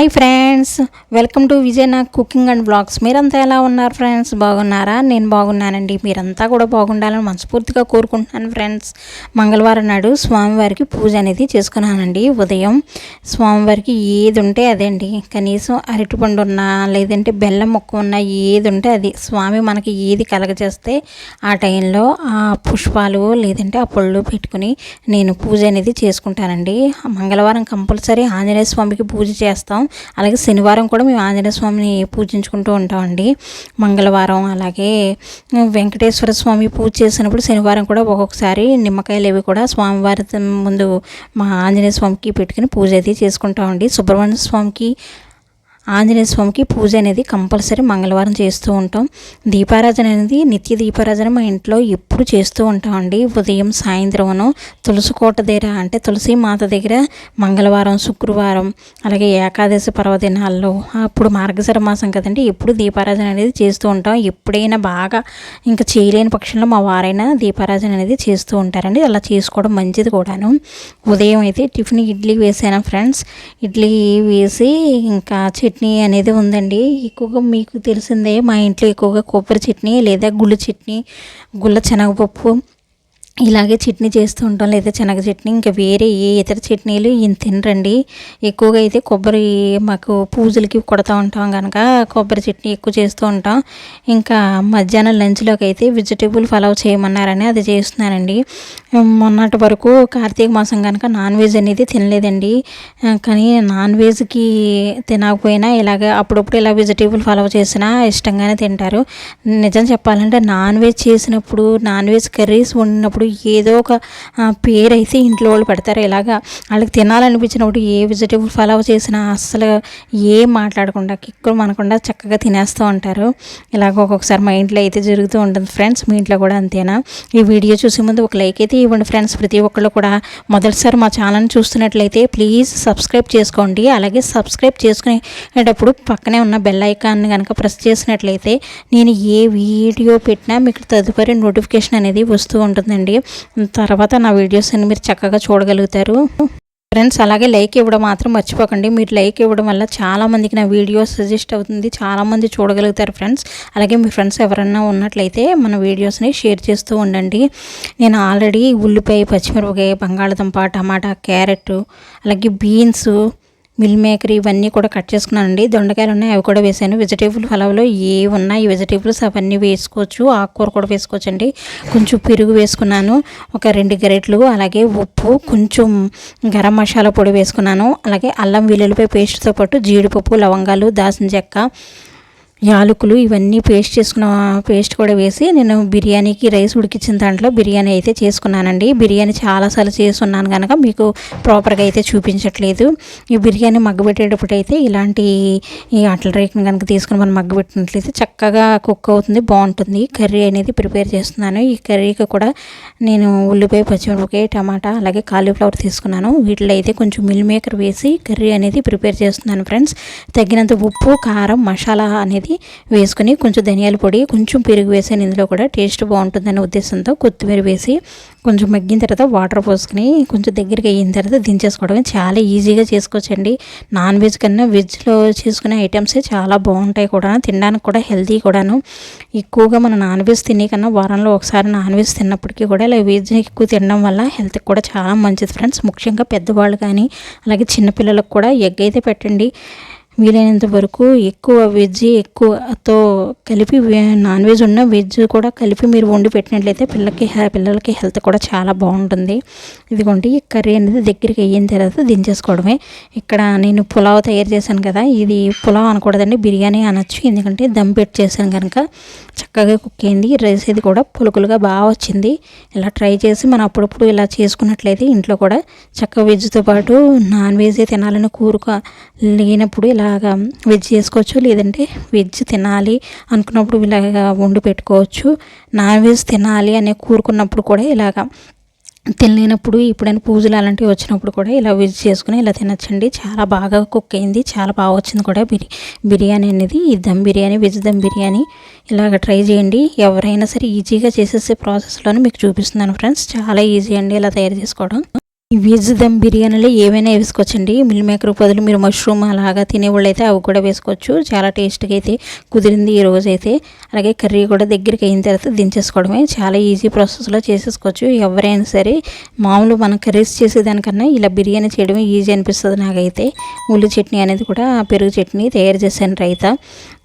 Hi friends welcome to విజయనా cooking and blogs మీరంతా ఎలా ఉన్నారు ఫ్రెండ్స్ బాగున్నారా? నేను బాగున్నానండి. మీరంతా కూడా బాగుండాలని మనస్ఫూర్తిగా కోరుకుంటున్నాను ఫ్రెండ్స్ మంగళవారం నాడు స్వామివారికి పూజ అనేది చేసుకున్నానండి. ఉదయం స్వామివారికి ఏది ఉంటే అదే అండి. కనీసం అరటిపండు ఉన్నా లేదంటే బెల్లం మొక్క ఉన్నా ఏది ఉంటే అది. స్వామి మనకి ఏది కలగజేస్తే ఆ టైంలో ఆ పుష్పాలు లేదంటే ఆ పళ్ళు పెట్టుకుని నేను పూజ అనేది చేసుకుంటానండి. మంగళవారం కంపల్సరీ ఆంజనేయ స్వామికి పూజ చేస్తాం. అలాగే శనివారం కూడా మేము ఆంజనేయ స్వామిని పూజించుకుంటూ ఉంటామండి. మంగళవారం అలాగే వెంకటేశ్వర స్వామి పూజ చేసినప్పుడు శనివారం కూడా ఒక్కొక్కసారి నిమ్మకాయలు ఇవి కూడా స్వామివారి ముందు మా ఆంజనేయ స్వామికి పెట్టుకుని పూజ అయితే చేసుకుంటామండి. సుబ్రహ్మణ్య స్వామికి ఆంజనేయ స్వామికి పూజ అనేది కంపల్సరీ మంగళవారం చేస్తూ ఉంటాం. దీపారాధన అనేది నిత్య దీపారాధన మా ఇంట్లో ఎప్పుడు చేస్తూ ఉంటామండి ఉదయం సాయంత్రమును తులసి కోట దగ్గర అంటే తులసి మాత దగ్గర మంగళవారం శుక్రవారం అలాగే ఏకాదశి పర్వదినాల్లో అప్పుడు మార్గశర మాసం కదండి ఎప్పుడు దీపారాధన అనేది చేస్తూ ఉంటాం. ఎప్పుడైనా బాగా ఇంకా చేయలేని పక్షంలో మా వారైనా దీపారాధన అనేది చేస్తూ ఉంటారండి. అలా చేసుకోవడం మంచిది కూడాను. ఉదయం అయితే టిఫిన్ ఇడ్లీ వేసాను ఫ్రెండ్స్? ఇడ్లీ వేసి ఇంకా చట్నీ అనేది ఉందండి. ఎక్కువగా మీకు తెలిసిందే మా ఇంట్లో ఎక్కువగా కొబ్బరి చట్నీ లేదా గుళ్ళు చట్నీ గుళ్ళ శనగపప్పు ఇలాగే చట్నీ చేస్తూ ఉంటాం లేదా శనగ చట్నీ ఇంకా వేరే ఏ ఇతర చట్నీలు ఈయన తినరండి. ఎక్కువగా అయితే కొబ్బరి మాకు పూజలకి కొడతా ఉంటాం కనుక కొబ్బరి చట్నీ ఎక్కువ చేస్తూ ఉంటాం. ఇంకా మధ్యాహ్నం లంచ్లోకి అయితే వెజిటేబుల్ పలావ్ చేయమన్నారని అది చేస్తున్నానండి మొన్నటి వరకు కార్తీక మాసం కనుక నాన్ వెజ్ అనేది తినలేదండి. కానీ నాన్ వెజ్కి తినకపోయినా ఇలాగ అప్పుడప్పుడు ఇలా వెజిటేబుల్ పలావ్ చేసినా ఇష్టంగానే తింటారు. నిజం చెప్పాలంటే నాన్ వెజ్ చేసినప్పుడు నాన్ వెజ్ కర్రీస్ వండినప్పుడు ఏదో ఒక పేరు అయితే ఇంట్లో వాళ్ళు పెడతారు. ఇలాగా వాళ్ళకి తినాలనిపించినప్పుడు ఏ వెజిటేబుల్ ఫలావ్ చేసినా అస్సలు ఏం మాట్లాడకుండా కిక్కులు మనకుండా చక్కగా తినేస్తూ ఉంటారు. ఇలాగ ఒక్కొక్కసారి మా ఇంట్లో అయితే జరుగుతూ ఉంటుంది ఫ్రెండ్స్ మీ ఇంట్లో కూడా అంతేనా? ఈ వీడియో చూసే ముందు ఒక లైక్ అయితే ఇవ్వండి ఫ్రెండ్స్. ప్రతి ఒక్కళ్ళు కూడా మొదటిసారి మా ఛానల్ చూస్తున్నట్లయితే ప్లీజ్ సబ్స్క్రైబ్ చేసుకోండి. అలాగే సబ్స్క్రైబ్ చేసుకునేటప్పుడు పక్కనే ఉన్న బెల్ ఐకాన్ని కనుక ప్రెస్ చేసినట్లయితే నేను ఏ వీడియో పెట్టినా మీకు తదుపరి నోటిఫికేషన్ అనేది వస్తూ ఉంటుందండి. తర్వాత నా వీడియోస్ అన్ని మీరు చక్కగా చూడగలుగుతారు. ఫ్రెండ్స్ అలాగే లైక్ ఇవ్వడం మాత్రం మర్చిపోకండి. మీరు లైక్ ఇవ్వడం వల్ల చాలామందికి నా వీడియో సజెస్ట్ అవుతుంది. చాలామంది చూడగలుగుతారు ఫ్రెండ్స్. అలాగే మీ ఫ్రెండ్స్ ఎవరన్నా ఉన్నట్లయితే మన వీడియోస్ని షేర్ చేస్తూ ఉండండి. నేను ఆల్రెడీ ఉల్లిపాయ పచ్చిమిరపకాయ బంగాళదుంప టమాటా క్యారెట్ అలాగే బీన్స్ మిల్ మేకర్ ఇవన్నీ కూడా కట్ చేసుకున్నానండి. దొండకాయలు ఉన్నాయి అవి కూడా వేసాను. వెజిటేబుల్ పలావ్లో ఏ ఉన్నాయి వెజిటేబుల్స్ అవన్నీ వేసుకోవచ్చు. ఆకుకూర కూడా వేసుకోవచ్చు అండి కొంచెం పెరుగు వేసుకున్నాను. ఒక రెండు గరెట్లు అలాగే ఉప్పు కొంచెం గరం మసాలా పొడి వేసుకున్నాను. అలాగే అల్లం వెల్లుల్లిపాయ పేస్ట్తో పాటు జీడిపప్పు లవంగాలు దాసిన చెక్క యాలకులు ఇవన్నీ పేస్ట్ చేసుకున్న పేస్ట్ కూడా వేసి నేను బిర్యానీకి రైస్ ఉడికించిన దాంట్లో బిర్యానీ అయితే చేసుకున్నానండి. బిర్యానీ చాలాసార్లు చేసుకున్నాను కనుక మీకు ప్రాపర్గా అయితే చూపించట్లేదు. ఈ బిర్యానీ మగ్గబెట్టేటప్పుడు అయితే ఇలాంటి ఈ అట్ల రేకుని కనుక తీసుకుని మనం మగ్గబెట్టినట్లయితే చక్కగా కుక్ అవుతుంది బాగుంటుంది. కర్రీ అనేది ప్రిపేర్ చేస్తున్నాను. ఈ కర్రీకి కూడా నేను ఉల్లిపాయ పచ్చిమిరపకాయ టమాటా అలాగే కాలీఫ్లవర్ తీసుకున్నాను. వీటిలో అయితే కొంచెం మిల్ మేకర్ వేసి కర్రీ అనేది ప్రిపేర్ చేస్తున్నాను ఫ్రెండ్స్. తగినంత ఉప్పు కారం మసాలా అనేది అనేది వేసుకొని కొంచెం ధనియాల పొడి కొంచెం పెరుగు వేసాను ఇందులో కూడా టేస్ట్ బాగుంటుందనే ఉద్దేశంతో కొత్తిమీర వేసి కొంచెం మగ్గిన తర్వాత వాటర్ పోసుకొని కొంచెం దగ్గరికి అయిన తర్వాత దించేసుకోవడం చాలా ఈజీగా చేసుకోవచ్చండి. నాన్ వెజ్ కన్నా వెజ్లో చేసుకునే ఐటమ్సే చాలా బాగుంటాయి కూడా తినడానికి కూడా హెల్తీ కూడాను. ఎక్కువగా మనం నాన్ వెజ్ తినే కన్నా వారంలో ఒకసారి నాన్ వెజ్ తిన్నప్పటికీ కూడా ఇలా వెజ్ ఎక్కువ తినడం వల్ల హెల్త్కి కూడా చాలా మంచిది ఫ్రెండ్స్. ముఖ్యంగా పెద్దవాళ్ళు కానీ అలాగే చిన్నపిల్లలకు కూడా ఎగ్ అయితే పెట్టండి. వీలైనంత వరకు ఎక్కువ వెజ్ ఎక్కువతో కలిపి నాన్ వెజ్ ఉన్న వెజ్ కూడా కలిపి మీరు వండి పెట్టినట్లయితే పిల్లలకి పిల్లలకి హెల్త్ కూడా చాలా బాగుంటుంది. ఇదిగోండి కర్రీ అనేది దగ్గరికి అయిన తర్వాత దించేసుకోవడమే. ఇక్కడ నేను పులావ్ తయారు చేశాను కదా ఇది పులావ్ అనకూడదండి బిర్యానీ అనొచ్చు. ఎందుకంటే దమ్ పెట్టి చేశాను కనుక చక్కగా కుక్ అయింది. రైస్ ఇది కూడా పులుకులుగా బాగా వచ్చింది. ఇలా ట్రై చేసి మనం అప్పుడప్పుడు ఇలా చేసుకున్నట్లయితే ఇంట్లో కూడా చక్కగా వెజ్తో పాటు నాన్ వెజ్ తినాలని కూరుక లేనప్పుడు ఇలా ఇలాగా వెజ్ చేసుకోవచ్చు లేదంటే వెజ్ తినాలి అనుకున్నప్పుడు ఇలాగా వండి పెట్టుకోవచ్చు. నాన్ వెజ్ తినాలి అనే కూరుకున్నప్పుడు కూడా ఇలాగా తినలేనప్పుడు ఇప్పుడైనా పూజలు అలాంటివి వచ్చినప్పుడు కూడా ఇలా వెజ్ చేసుకుని ఇలా తినచ్చండి. చాలా బాగా కుక్ అయింది చాలా బాగా వచ్చింది కూడా బిర్యా బిర్యానీ అనేది. ఈ దమ్ బిర్యానీ వెజ్ దమ్ బిర్యానీ ఇలాగ ట్రై చేయండి. ఎవరైనా సరే ఈజీగా చేసేసే ప్రాసెస్లోనే మీకు చూపిస్తున్నాను ఫ్రెండ్స్. చాలా ఈజీ అండి ఇలా తయారు చేసుకోవడం. వెజ్ దమ్ బిర్యానీలో ఏవైనా వేసుకోవచ్చండి? మిల్ మేకర్ బదులు మీరు మష్రూమ్ అలాగా తినేవాళ్ళు అయితే అవి కూడా వేసుకోవచ్చు. చాలా టేస్ట్గా అయితే కుదిరింది ఈ రోజు అయితే అలాగే కర్రీ కూడా దగ్గరికి అయిన తర్వాత దించేసుకోవడమే. చాలా ఈజీ ప్రాసెస్లో చేసేసుకోవచ్చు. ఎవరైనా సరే మామూలు మనం కర్రీస్ చేసేదానికన్నా ఇలా బిర్యానీ చేయడమే ఈజీ అనిపిస్తుంది నాకైతే. ఉల్లి చట్నీ అనేది కూడా పెరుగు చట్నీ తయారు చేశాను రైతా.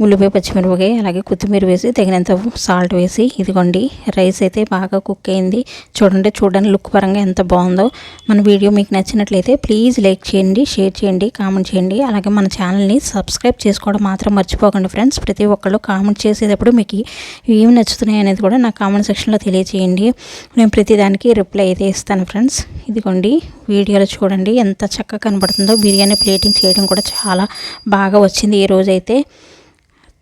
ఉల్లిపాయ పచ్చిమిరపకాయ అలాగే కొత్తిమీర వేసి తగినంత సాల్ట్ వేసి ఇదిగోండి రైస్ అయితే బాగా కుక్ అయింది. చూడండి చూడండి లుక్ పరంగా ఎంత బాగుందో. మన వీడియో మీకు నచ్చినట్లయితే ప్లీజ్ లైక్ చేయండి షేర్ చేయండి కామెంట్ చేయండి. అలాగే మన ఛానల్ని సబ్స్క్రైబ్ చేసుకోవడం మాత్రం మర్చిపోకండి ఫ్రెండ్స్ ప్రతి ఒక్కళ్ళు కామెంట్ చేసేటప్పుడు మీకు ఏమి నచ్చుతున్నాయి అనేది కూడా నా కామెంట్ సెక్షన్లో తెలియచేయండి. నేను ప్రతి దానికి రిప్లై అయితే ఇస్తాను ఫ్రెండ్స్ ఇదిగోండి వీడియోలో చూడండి ఎంత చక్కగా కనబడుతుందో. బిర్యానీ ప్లేటింగ్ చేయడం కూడా చాలా బాగా వచ్చింది ఈ రోజైతే.